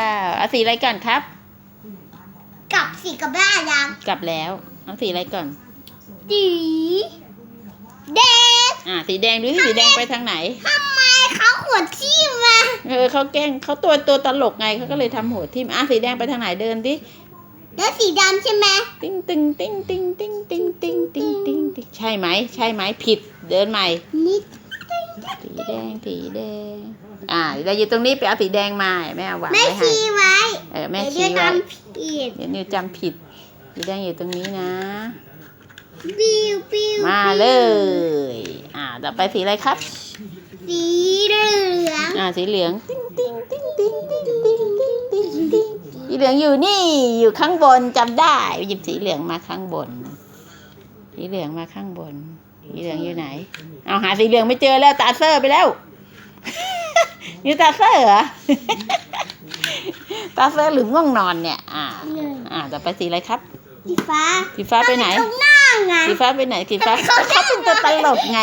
อ่าเอาสีอะไรก่อนครับกับสีกับบ้ายังกับแล้วเอาสีอะไรก่อน สีแดงอ่า สีแดงดูสิสีแดงไปทางไหน ทำไมเขาหัวดที่มาเออเขาแกล้งเขาตัวตัวตลกไงเขาก็เลยทำหัวทิ่มอ่าสีแดงไปทางไหนเดินดิแล้วสีดำใช่ไหมติ้งติ้งติ้งติ้งติ้งติ้งติ้งติ้งติ้งใช่ไหมใช่ไหมผิดเดินใหม่ นี่ สีแดงสีแดง อ่าสีแดงอยู่ตรงนี้ไปเอาสีแดงมาแม่เอาวางแม่ไว้ให้ชี้ไว้เออแม่เดี๋ชี้ยวไว้ทำผิดเดี๋ยวนิวจำผิดสีแดงอยู่ตรงนี้นะ ปิ้วปิ้วมาเลย อ่าต่อไปสีอะไรครับ สีเหลืองอ่าสีเหลืองติ้งติ้งติ้งติ้งติ้งติ้งติ้งติ้งติ้งสีเหลืองอยู่นี่อยู่ข้างบนจำได้หยิบสีเหลืองมาข้างบน สีเหลืองมาข้างบน สีเหลืองอยู่ไหน เอาหาสีเหลืองไม่เจอแล้วตาเซอร์ไปแล้ว นี่ตาเซอร์เหรอ ตาเซอร์หรือง่วงนอนเนี่ย อ่า อ่าต่อไปสีอะไรครับ สีฟ้า สีฟ้าไปไหนตรงหน้าไงสีฟ้าไปไหนสีฟ้าเขาเขาเป็นตัวตลกไง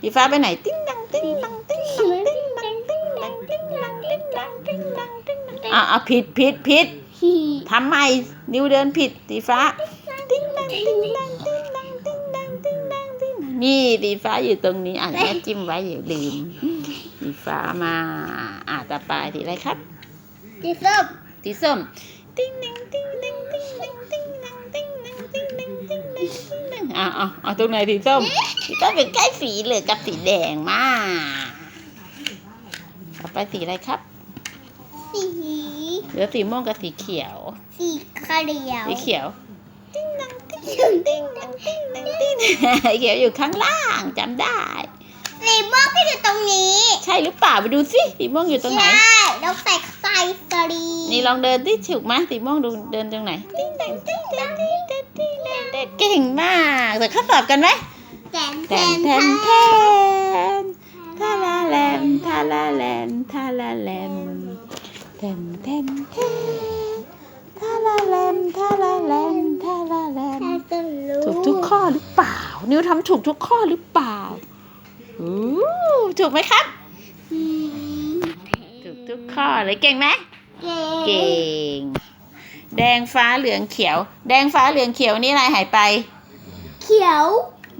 สีฟ้าไปไหน ติ้งดังติ้งดังติ้งดังติ้งดังติ้งดังติ้งดังติ้งดังติ้งดังติ้งดังอะอะผิดผิดผิดทำไมนิวเดินผิดสีฟ้า ติ้งดังติ้งดังติ้งดังติ้งดังติ้งดั งติ้งดังนี่สีฟ้าอยู่ตรงนี้อะแม่จิ้มไว้อย่าลืมสีฟ้ามาอะต่อไปสีอะไรครับสีส้มสีส้มติ้งดังติ้งดังติ้งดังติ้งดังติ้งดังติ้งดังติ้งดังติ้งดังอะอะเอาตรงไหนสีส้มสีส้มเป็นใกล้สีเหลืองกับสีแดงมาต่อไปสีอะไรครับสีเหลือสีม่วงกับสีเขียว สีเขียวสีเขียวติ้ งดังติ้งดังติ้งดังติ้งดังติ้งสีเขียวอยู่ข้างล่างจำได้ สีม่วงก็อยู่ตรงนี้ใช่หรือเปล่าไปดูสิสีม่วงอยู่ตรงไหน ใช่แล้วใส่ใส่สลีนี่ลองเดินที่ถูกไหมสีม่วงดูเดินตรงไหนติ้งดังติ้งดังติ้งดังติ้งดังติ้งเก่งมากแต่ข้อสอบกันไหมแทนแทแทนนแทแทนแทนทาลาแลมทาลาแลมทาลาแลมแทนแทนแทนทาลาแลมทาลาแลมทาลาแลม นก็รู้ ถูก ทุกข้อหรือเปล่า นิวทำถูกทุกข้อหรือเปล่าอู้ถูกไหมครับอืมถูกทุกข้อเลยเก่งไหมเก่เก่งงแดงฟ้าเหลืองเขียว แดงฟ้าเหลืองเขียวนี่อะไรหายไป เขียว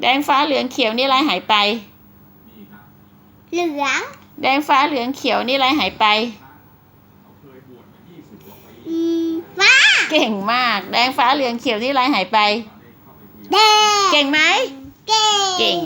แดงฟ้าเหลืองเขียวนี่อะไรหายไป เหลือง แดงฟ้าเหลืองเขียวนี่อะไรหายไปอืมฟ้า เก่งมาก แดงฟ้าเหลืองเขียวนี่อะไรหายไปแดง เก่งไหม เก่ง เก่ง